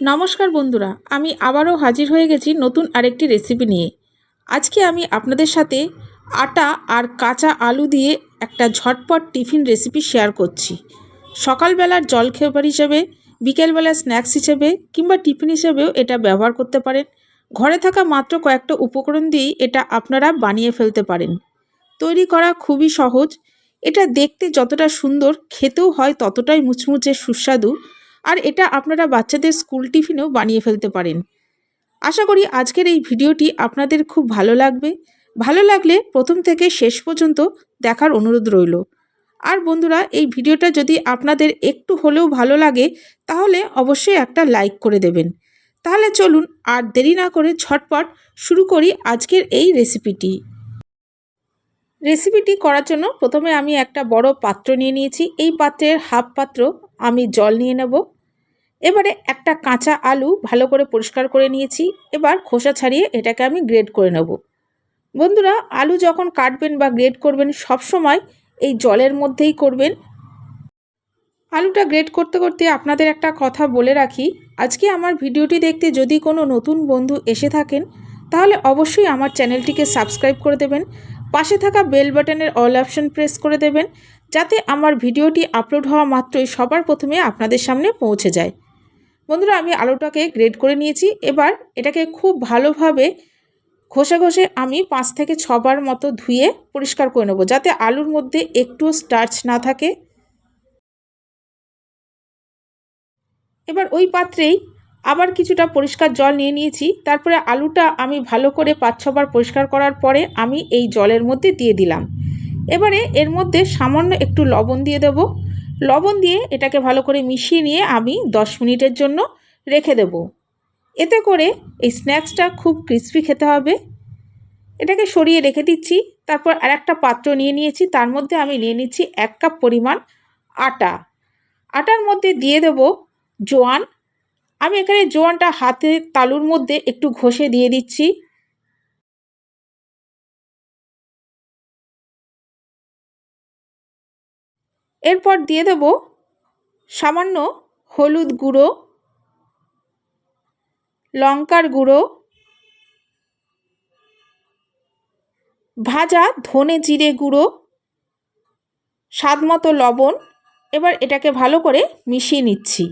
নমস্কার বন্ধুরা, আমি আবারও হাজির হয়ে গেছি নতুন আরেকটি রেসিপি নিয়ে। আজকে আমি আপনাদের সাথে আটা আর কাঁচা আলু দিয়ে একটা ঝটপট টিফিন রেসিপি শেয়ার করছি। সকালবেলার জলখাবার হিসেবে বিকেলবেলার স্ন্যাক্স হিসেবে কিংবা টিফিন হিসেবেও এটা ব্যবহার করতে পারেন। ঘরে থাকা মাত্র কয়েকটা উপকরণ দিয়েই এটা আপনারা বানিয়ে ফেলতে পারেন। তৈরি করা খুবই সহজ। এটা দেখতে যতটা সুন্দর, খেতেও হয় ততটাই মুচমুচে সুস্বাদু। আর এটা আপনারা বাচ্চাদের স্কুল টিফিনেও বানিয়ে ফেলতে পারেন। আশা করি আজকের এই ভিডিওটি আপনাদের খুব ভালো লাগবে। ভালো লাগলে প্রথম থেকে শেষ পর্যন্ত দেখার অনুরোধ রইল। আর বন্ধুরা, এই ভিডিওটা যদি আপনাদের একটু হলেও ভালো লাগে, তাহলে অবশ্যই একটা লাইক করে দেবেন। তাহলে চলুন আর দেরি না করে ঝটপট শুরু করি আজকের এই রেসিপিটি। রেসিপিটি করার জন্য প্রথমে আমি একটা বড় পাত্র নিয়ে নিয়েছি। এই পাত্রের হাফ পাত্র আমি জল নিয়ে নেব। এবারে একটা কাঁচা আলু ভালো করে পরিষ্কার করে নিয়েছি, এবার খোসা ছাড়িয়ে এটাকে আমি গ্রেড করে নেব। বন্ধুরা, আলু যখন কাটবেন বা গ্রেড করবেন, সব সময় এই জলের মধ্যেই করবেন। আলুটা গ্রেড করতে করতে আপনাদের একটা কথা বলে রাখি, আজকে আমার ভিডিওটি দেখতে যদি কোনো নতুন বন্ধু এসে থাকেন, তাহলে অবশ্যই আমার চ্যানেলটিকে সাবস্ক্রাইব করে দেবেন, পাশে থাকা বেল বাটনের অল অপশন প্রেস করে দেবেন, যাতে আমার ভিডিওটি আপলোড হওয়া মাত্রই সবার প্রথমে আপনাদের সামনে পৌঁছে যায়। বন্ধুরা, আমি আলুটাকে গ্রেড করে নিয়েছি। এবার এটাকে খুব ভালোভাবে ঘষে ঘষে আমি পাঁচ থেকে ছবার মতো ধুয়ে পরিষ্কার করে নেব, যাতে আলুর মধ্যে একটুও স্টার্চ না থাকে। এবার ওই পাত্রেই আবার কিছুটা পরিষ্কার জল নিয়ে নিয়েছি। তারপরে আলুটা আমি ভালো করে পাঁচ ছবার পরিষ্কার করার পরে আমি এই জলের মধ্যে দিয়ে দিলাম। এবারে এর মধ্যে সামান্য একটু লবণ দিয়ে দেব। লবণ দিয়ে এটাকে ভালো করে মিশিয়ে নিয়ে আমি দশ মিনিটের জন্য রেখে দেব। এতে করে এই স্ন্যাক্সটা খুব ক্রিস্পি খেতে হবে। এটাকে সরিয়ে রেখে দিচ্ছি, তারপর আর একটা পাত্র নিয়ে নিয়েছি, তার মধ্যে আমি নিয়ে নিচ্ছি এক কাপ পরিমাণ আটা। আটার মধ্যে দিয়ে দেব জোয়ান। আমি এখানে জোয়ানটা হাতে তালুর মধ্যে একটু ঘষে দিয়ে দিচ্ছি। এরপর দিয়ে দেব সামান্য হলুদ গুঁড়ো, লঙ্কার গুঁড়ো, ভাজা ধনে জিরে গুঁড়ো স্বাদ মতো লবণ। এবার এটাকে ভালো করে মিশিয়ে নিচ্ছি।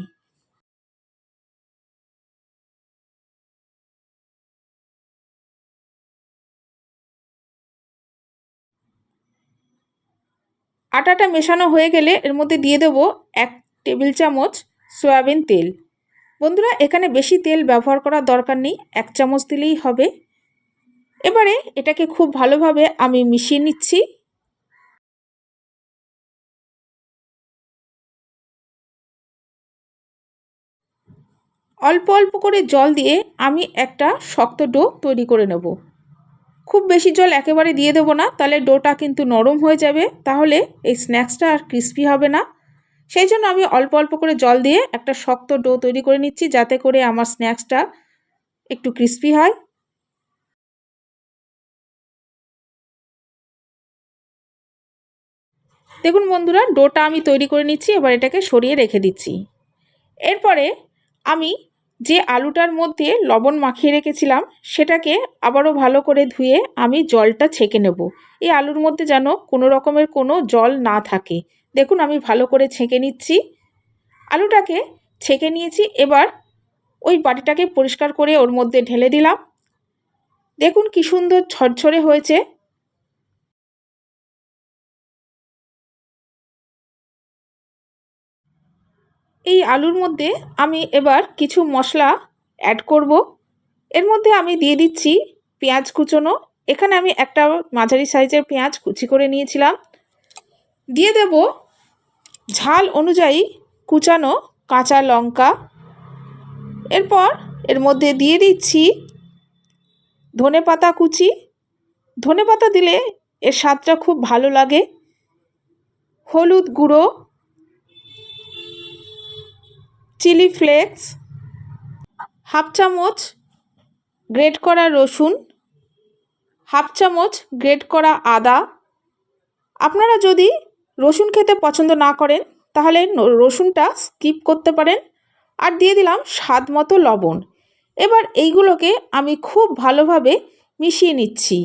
আটাটা মেশানো হয়ে গেলে এর মধ্যে দিয়ে দেবো এক টেবিল চামচ সয়াবিন তেল। বন্ধুরা, এখানে বেশি তেল ব্যবহার করার দরকার নেই, এক চামচ দিলেই হবে। এবারে এটাকে খুব ভালোভাবে আমি মিশিয়ে নিচ্ছি। অল্প অল্প করে জল দিয়ে আমি একটা শক্ত ডো তৈরি করে নেব। খুব বেশি জল একেবারে দিয়ে দেবো না, তাহলে ডোটা কিন্তু নরম হয়ে যাবে, তাহলে এই স্ন্যাক্সটা আর ক্রিস্পি হবে না। সেই জন্য আমি অল্প অল্প করে জল দিয়ে একটা শক্ত ডো তৈরি করে নিচ্ছি, যাতে করে আমার স্ন্যাক্সটা একটু ক্রিস্পি হয়। দেখুন বন্ধুরা, ডোটা আমি তৈরি করে নিচ্ছি, এবার এটাকে সরিয়ে রেখে দিচ্ছি। এরপরে আমি যে আলুটার মধ্যে লবণ মাখিয়ে রেখেছিলাম, সেটাকে আবারও ভালো করে ধুয়ে আমি জলটা ছেঁকে নেব। এই আলুর মধ্যে যেন কোনো রকমের কোনো জল না থাকে। দেখুন, আমি ভালো করে ছেঁকে নিচ্ছি। আলুটাকে ছেঁকে নিয়েছি, এবার ওই বাটিটাকে পরিষ্কার করে ওর মধ্যে ঢেলে দিলাম। দেখুন, কি সুন্দর ঝরঝরে হয়েছে। এই আলুর মধ্যে আমি এবার কিছু মশলা অ্যাড করব। এর মধ্যে আমি দিয়ে দিচ্ছি পেঁয়াজ কুচোনো। এখানে আমি একটা মাঝারি সাইজের পেঁয়াজ কুচি করে নিয়েছিলাম। দিয়ে দেব ঝাল অনুযায়ী কুচানো কাঁচা লঙ্কা। এরপর এর মধ্যে দিয়ে দিচ্ছি ধনে পাতা কুচি। ধনে পাতা দিলে এর স্বাদটা খুব ভালো লাগে। হলুদ গুঁড়ো। চিলি ফ্লেক্স, হাফ চামচ গ্রেট করা রসুন, হাফ চামচ গ্রেট করা আদা। আপনারা যদি রসুন খেতে পছন্দ না করেন, তাহলে রসুনটা স্কিপ করতে পারেন। আর দিয়ে দিলাম স্বাদ মতো লবণ। এবার এইগুলোকে আমি খুব ভালোভাবে মিশিয়ে নিচ্ছি।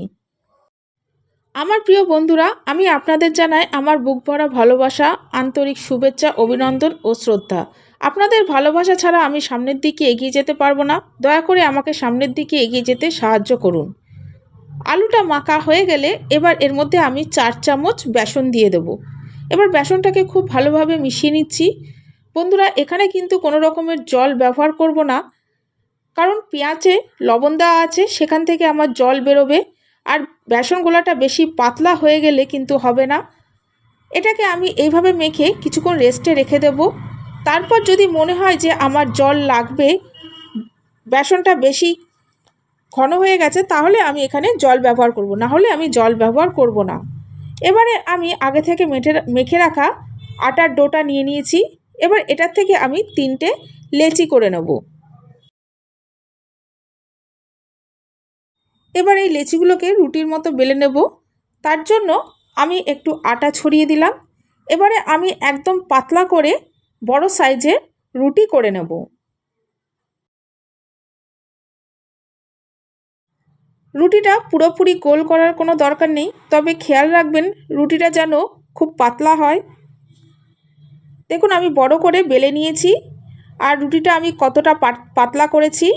আমার প্রিয় বন্ধুরা, আমি আপনাদের জানাই আমার বুক ভরা ভালোবাসা, আন্তরিক শুভেচ্ছা, অভিনন্দন ও শ্রদ্ধা। আপনাদের ভালোবাসা ছাড়া আমি সামনের দিকে এগিয়ে যেতে পারব না। দয়া করে আমাকে সামনের দিকে এগিয়ে যেতে সাহায্য করুন। আলুটা মাখা হয়ে গেলে এবার এর মধ্যে আমি চার চামচ বেসন দিয়ে দেবো। এবার বেসনটাকে খুব ভালোভাবে মিশিয়ে নিচ্ছি। বন্ধুরা, এখানে কিন্তু কোনো রকমের জল ব্যবহার করব না। কারণ পেঁয়াজে লবণ দেওয়া আছে, সেখান থেকে আমার জল বেরোবে। আর বেসন গোলাটা বেশি পাতলা হয়ে গেলে কিন্তু হবে না। এটাকে আমি এইভাবে মেখে কিছুক্ষণ রেস্টে রেখে দেব। তারপর যদি মনে হয় যে আমার জল লাগবে, বেসনটা বেশি ঘন হয়ে গেছে, তাহলে আমি এখানে জল ব্যবহার করব। না হলে আমি জল ব্যবহার করব না। এবারে আমি আগে থেকে মেঠে, মেখে রাখা আটার ডোটা নিয়ে নিয়েছি। এবার এটার থেকে আমি তিনটে লেচি করে নেব। এবার এই লেচিগুলোকে রুটির মতো বেলে নেব। তার জন্য আমি একটু আটা ছড়িয়ে দিলাম। এবারে আমি একদম পাতলা করে বড় সাইজের রুটি করে নেব। রুটিটা পুরোপুরি গোল করার কোনো দরকার নেই, তবে খেয়াল রাখবেন রুটিটা যেন খুব পাতলা হয়। দেখুন, আমি বড় করে বেলে নিয়েছি আর রুটিটা আমি কতটা পাতলা করেছি।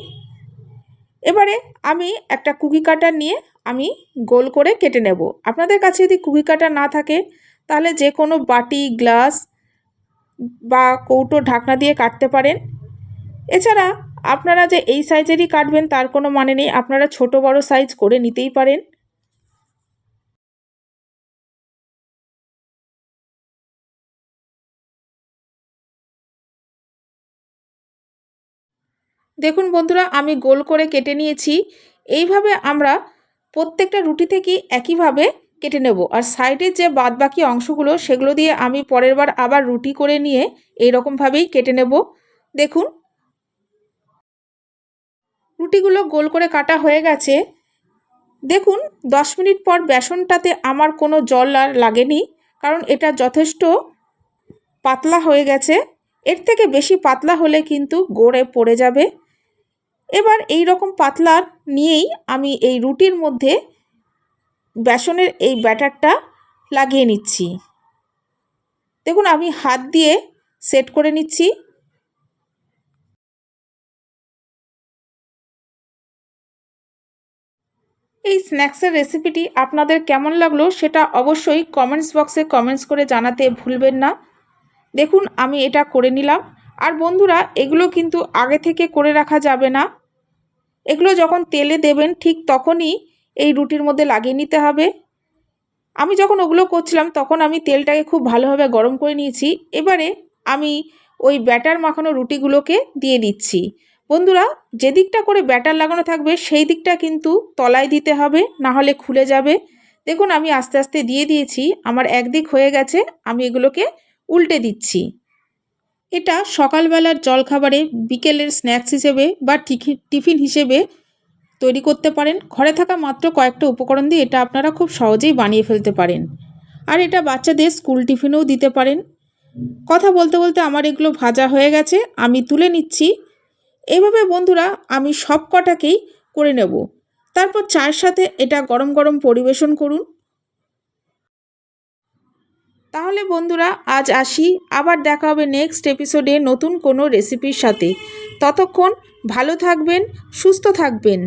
এবারে আমি একটা কুকি কাটার নিয়ে আমি গোল করে কেটে নেব। আপনাদের কাছে যদি কুকি কাটার না থাকে, তাহলে যে কোনো বাটি, গ্লাস বা কৌটো ঢাকনা দিয়ে কাটতে পারেন। এছাড়া আপনারা যে এই সাইজেরই কাটবেন তার কোনো মানে নেই, আপনারা ছোট বড় সাইজ করে নিতেই পারেন। দেখুন বন্ধুরা, আমি গোল করে কেটে নিয়েছি। এইভাবে আমরা প্রত্যেকটা রুটি থেকেই একইভাবে কেটে নেব। আর সাইডের যে বাদবাকি অংশগুলো, সেগুলো দিয়ে আমি পরের বার আবার রুটি করে নিয়ে এই রকমভাবেই কেটে নেব। দেখুন। রুটিগুলো গোল করে কাটা হয়ে গেছে। দেখুন, দশ মিনিট পর বেসনটাতে আমার কোনো জল আর লাগেনি, কারণ এটা যথেষ্ট পাতলা হয়ে গেছে। এর থেকে বেশি পাতলা হলে কিন্তু গড়ে পড়ে যাবে। এবার এই রকম পাতলা নিয়েই আমি এই রুটির মধ্যে বেসনের এই ব্যাটারটা লাগিয়ে নিচ্ছি। দেখুন, আমি হাত দিয়ে সেট করে নিচ্ছি। এই স্ন্যাক্সের রেসিপিটি আপনাদের কেমন লাগল সেটা অবশ্যই কমেন্টস বক্সে কমেন্টস করে জানাতে ভুলবেন না। দেখুন, আমি এটা করে নিলাম। আর বন্ধুরা, এগুলো কিন্তু আগে থেকে করে রাখা যাবে না। এগুলো যখন তেলে দেবেন, ঠিক তখনই এই রুটির মধ্যে লাগিয়ে নিতে হবে। আমি যখন ওগুলো করছিলাম, তখন আমি তেলটাকে খুব ভালোভাবে গরম করে নিয়েছি। এবারে আমি ওই ব্যাটার মাখানো রুটিগুলোকে দিয়ে দিচ্ছি। বন্ধুরা, যে দিকটা করে ব্যাটার লাগানো থাকবে, সেই দিকটা কিন্তু তলায় দিতে হবে, না হলে খুলে যাবে। দেখুন, আমি আস্তে আস্তে দিয়ে দিয়েছি। আমার একদিক হয়ে গেছে, আমি এগুলোকে উল্টে দিচ্ছি। এটা সকালবেলার জলখাবারে, বিকেলের স্ন্যাক্স হিসেবে বা টিফিন হিসেবে তৈরি করতে পারেন। ঘরে থাকা মাত্র কয়েকটা উপকরণ দিয়ে এটা আপনারা খুব সহজেই বানিয়ে ফেলতে পারেন। আর এটা বাচ্চাদের স্কুল টিফিনেও দিতে পারেন। কথা বলতে বলতে আমার এগুলো ভাজা হয়ে গেছে, আমি তুলে নিচ্ছি। এভাবে বন্ধুরা আমি সব কটাকেই করে নেব। তারপর চায়ের সাথে এটা গরম গরম পরিবেশন করুন। তাহলে বন্ধুরা আজ আসি, আবার দেখা হবে নেক্সট এপিসোডে নতুন কোনো রেসিপির সাথে। ততক্ষণ ভালো থাকবেন, সুস্থ থাকবেন।